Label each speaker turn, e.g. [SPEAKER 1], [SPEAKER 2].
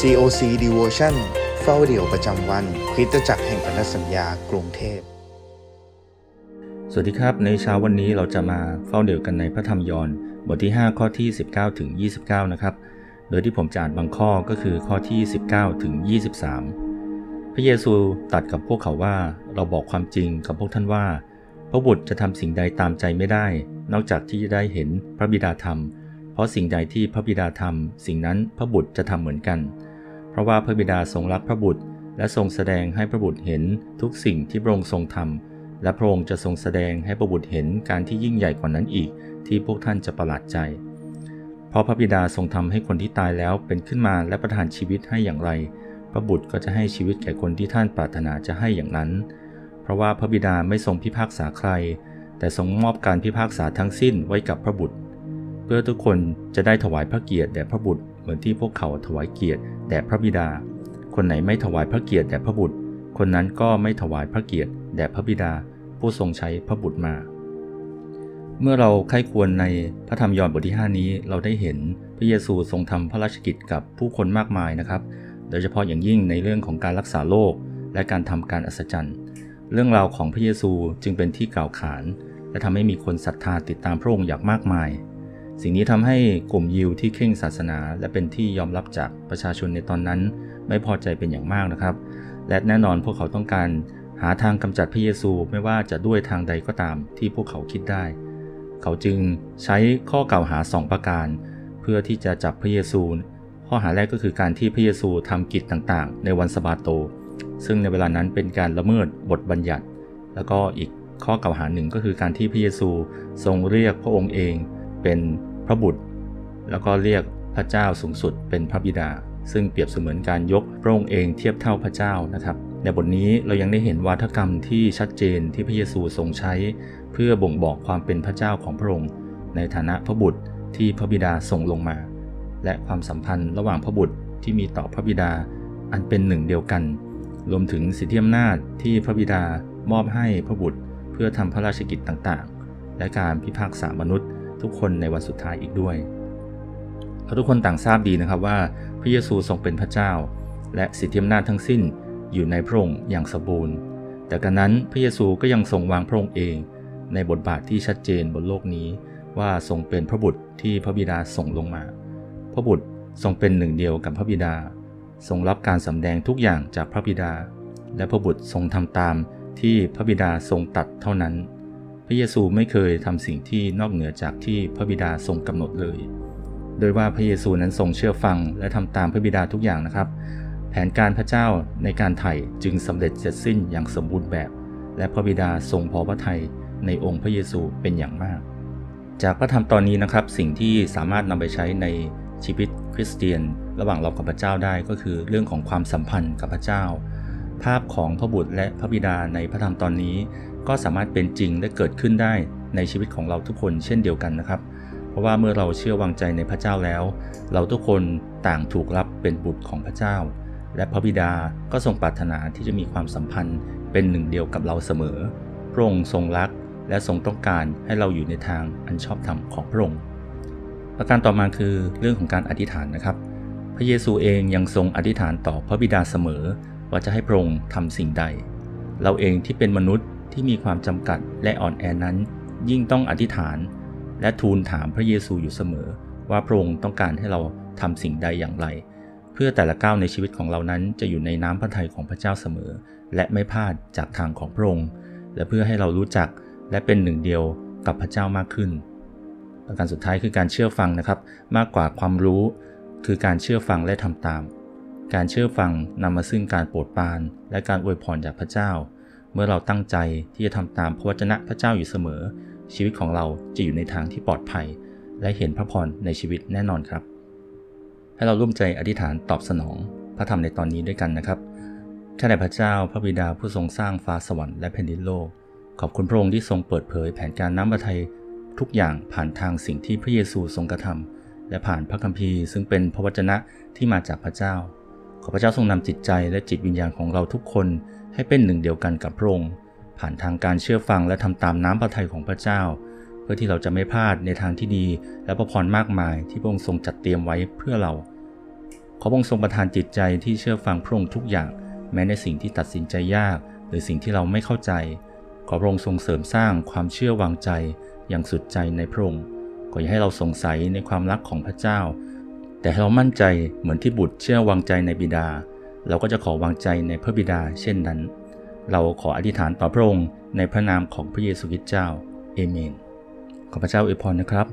[SPEAKER 1] COC Devotion เฝ้าเดี่ยวประจำวันคริสตจักรแห่งพันธสัญญากรุงเทพ
[SPEAKER 2] สวัสดีครับ ในเช้าวันนี้เราจะมาเฝ้าเดี่ยวกันในพระธรรมยอห์นบทที่ 5 ข้อที่ 19 ถึง 29 นะครับ โดยที่ผมจะอ่านบางข้อก็คือข้อที่ 19 ถึง 23 พระเยซูตรัสกับพวกเขาว่าเราบอกความจริงกับพวกท่านว่า พระบุตรจะทำสิ่งใดตามใจไม่ได้ นอกจากที่จะได้เห็นพระบิดาทำเพราะสิ่งใดที่พระบิดาทำสิ่งนั้นพระบุตรจะทำเหมือนกันเราะว่าพระบิดาทรงรักพระบุตร และทรงแสดงให้พระบุตรเห็นทุกสิ่งที่พระองค์ทรงทำและพระองค์จะทรงแสดงให้พระบุตรเห็นการที่ยิ่งใหญ่กว่านั้นอีก ที่พวกท่านจะประหลาดใจ เพราะพระบิดาทรงทำให้คนที่ตายแล้วเป็นขึ้นมาและประทานชีวิตให้อย่างไร พระบุตรก็จะให้ชีวิตแก่คนที่ท่านปรารถนาจะให้อย่างนั้น เพราะว่าพระบิดาไม่ทรงพิพากษาใคร แต่ทรงมอบการพิพากษาทั้งสิ้นไว้กับพระบุตร เพื่อทุกคนจะได้ถวายพระเกียรติแด่พระบุตร เหมือนที่พวกเขาถวายเกียรติแด่พระบิดา คนไหนไม่ถวายพระเกียรติแด่พระบุตร คนนั้นก็ไม่ถวายพระเกียรติแด่พระบิดา ผู้ทรงใช้พระบุตรมา เมื่อเราใคร่ควรในพระธรรมยอห์นบทที่ 5 นี้เราได้เห็นพระเยซูทรงทำพระราชกิจกับผู้คนมากมายนะครับ โดยเฉพาะอย่างยิ่งในเรื่องของการรักษาโรคและการทำการอัศจรรย์ เรื่องราวของพระเยซูจึงเป็นที่กล่าวขาน และทำให้มีคนศรัทธาติดตามพระองค์อย่างมากมาย สิ่งนี้ทำให้กลุ่มยิวที่เข่งศาสนา และเป็นที่ยอมรับจากประชาชนในตอนนั้น ไม่พอใจเป็นอย่างมากนะครับ และแน่นอนพวกเขาต้องการหาทางกำจัดพระเยซูไม่ว่าจะด้วยทางใดก็ตามที่พวกเขาคิดได้ เขาจึงใช้ข้อกล่าวหาสองประการ เพื่อที่จะจับพระเยซู ข้อหาแรกก็คือการที่พระเยซูทำกิจต่างๆ ในวันสะบาโต ซึ่งในเวลานั้นเป็นการละเมิดบทบัญญัติ แล้วก็อีกข้อกล่าวหาหนึ่งก็คือการที่พระเยซูทรงเรียกพระองค์เอง เป็นพระบุตร แล้วก็เรียกพระเจ้าสูงสุดเป็นพระบิดา ซึ่งเปรียบเสมือนการยกพระองค์เองเทียบเท่าพระเจ้านะครับในบทนี้เรายังได้เห็นวาทกรรมที่ชัดเจนที่พระเยซูทรงใช้ เพื่อบ่งบอกความเป็นพระเจ้าของพระองค์ ในฐานะพระบุตรที่พระบิดาส่งลงมา และความสัมพันธ์ระหว่างพระบุตรที่มีต่อพระบิดาอันเป็นหนึ่งเดียวกัน รวมถึงสิทธิอำนาจที่พระบิดามอบให้พระบุตร เพื่อทำพระราชกิจต่างๆ และการพิพากษามนุษย์ ทุกคนในวันสุดท้ายอีกด้วยเราทุกคนต่างทราบดีนะครับว่าพระเยซูทรงเป็นพระเจ้า และสิทธิอำนาจทั้งสิ้นอยู่ในพระองค์อย่างสมบูรณ์ แต่กันนั้นพระเยซูก็ยังทรงวางพระองค์เอง ในบทบาทที่ชัดเจนบนโลกนี้ว่าทรงเป็นพระบุตรที่พระบิดาส่งลงมา พระบุตรทรงเป็นหนึ่งเดียวกับพระบิดา ทรงรับการสำแดงทุกอย่างจากพระบิดา และพระบุตรทรงทำตามที่พระบิดาทรงตัดเท่านั้น พระเยซูไม่เคยทำสิ่งที่นอกเหนือจากที่พระบิดาทรงกำหนดเลย โดยว่าพระเยซูนั้นทรงเชื่อฟังและทำตามพระบิดาทุกอย่างนะครับ แผนการพระเจ้าในการไถ่จึงสำเร็จเสร็จสิ้นอย่างสมบูรณ์แบบ และพระบิดาทรงพอพระทัยในองค์พระเยซูเป็นอย่างมาก จากพระธรรมตอนนี้นะครับ สิ่งที่สามารถนำไปใช้ในชีวิตคริสเตียน ระหว่างเรากับพระเจ้าได้ก็คือเรื่องของความสัมพันธ์กับพระเจ้า ภาพของพระบุตรและพระบิดาในพระธรรมตอนนี้ ก็สามารถเป็นจริงและเกิดขึ้นได้ในชีวิตของเราทุกคนเช่นเดียวกันนะครับ เพราะว่าเมื่อเราเชื่อวางใจในพระเจ้าแล้ว เราทุกคนต่างถูกรับเป็นบุตรของพระเจ้า และพระบิดาก็ทรงปรารถนาที่จะมีความสัมพันธ์เป็นหนึ่งเดียวกับเราเสมอ พระองค์ทรงรักและทรงต้องการให้เราอยู่ในทางอันชอบธรรมของพระองค์ ประการต่อมาคือเรื่องของการอธิษฐานนะครับ พระเยซูเองยังทรงอธิษฐานต่อพระบิดาเสมอ ว่าจะให้พระองค์ทำสิ่งใด เราเองที่เป็นมนุษย์ ที่มีความจำกัดและอ่อนแอนั้น ยิ่งต้องอธิษฐาน และทูลถามพระเยซูอยู่เสมอ ว่าพระองค์ต้องการให้เราทำสิ่งใดอย่างไร เพื่อแต่ละก้าวในชีวิตของเรานั้นจะอยู่ในน้ำพระทัยของพระเจ้าเสมอ และไม่พลาดจากทางของพระองค์ และเพื่อให้เรารู้จักและเป็นหนึ่งเดียวกับพระเจ้ามากขึ้น ประการสุดท้ายคือการเชื่อฟังนะครับ มากกว่าความรู้ คือการเชื่อฟังและทำตาม การเชื่อฟังนำมาซึ่งการโปรดปรานและการอวยพรจากพระเจ้า เมื่อเราตั้งใจที่จะทำตามพระวจนะพระเจ้าอยู่เสมอ ชีวิตของเราจะอยู่ในทางที่ปลอดภัย และเห็นพระพรในชีวิตแน่นอนครับ ให้เราร่วมใจอธิษฐานตอบสนอง พระธรรมในตอนนี้ด้วยกันนะครับข้าแต่พระเจ้าพระบิดาผู้ทรงสร้างฟ้าสวรรค์และแผ่นดินโลก ขอบคุณพระองค์ที่ทรงเปิดเผยแผนการน้ำพระทัยทุกอย่างผ่านทางสิ่งที่พระเยซูทรงกระทำและผ่านพระคัมภีร์ซึ่งเป็นพระวจนะที่มาจากพระเจ้า ขอพระเจ้าทรงนำจิตใจและจิตวิญญาณของเราทุกคน ให้เป็นหนึ่งเดียวกันกับพระองค์ผ่านทางการเชื่อฟังและทำตามน้ำพระทัยของพระเจ้า เพื่อที่เราจะไม่พลาดในทางที่ดี และพระพรมากมายที่พระองค์ทรงจัดเตรียมไว้เพื่อเรา ขอพระองค์ทรงประทานจิตใจที่เชื่อฟังพระองค์ทุกอย่าง แม้ในสิ่งที่ตัดสินใจยาก หรือสิ่งที่เราไม่เข้าใจ ขอพระองค์ทรงเสริมสร้างความเชื่อวางใจอย่างสุดใจในพระองค์ขออย่าให้เราสงสัยในความรักของพระเจ้า แต่ให้เรามั่นใจเหมือนที่บุตรเชื่อวางใจในบิดา เราก็จะขอวางใจในพระบิดาเช่นนั้น เราขออธิษฐานต่อพระองค์ในพระนามของพระเยซูคริสต์เจ้า เอเมน ขอพระเจ้าอวยพรนะครับ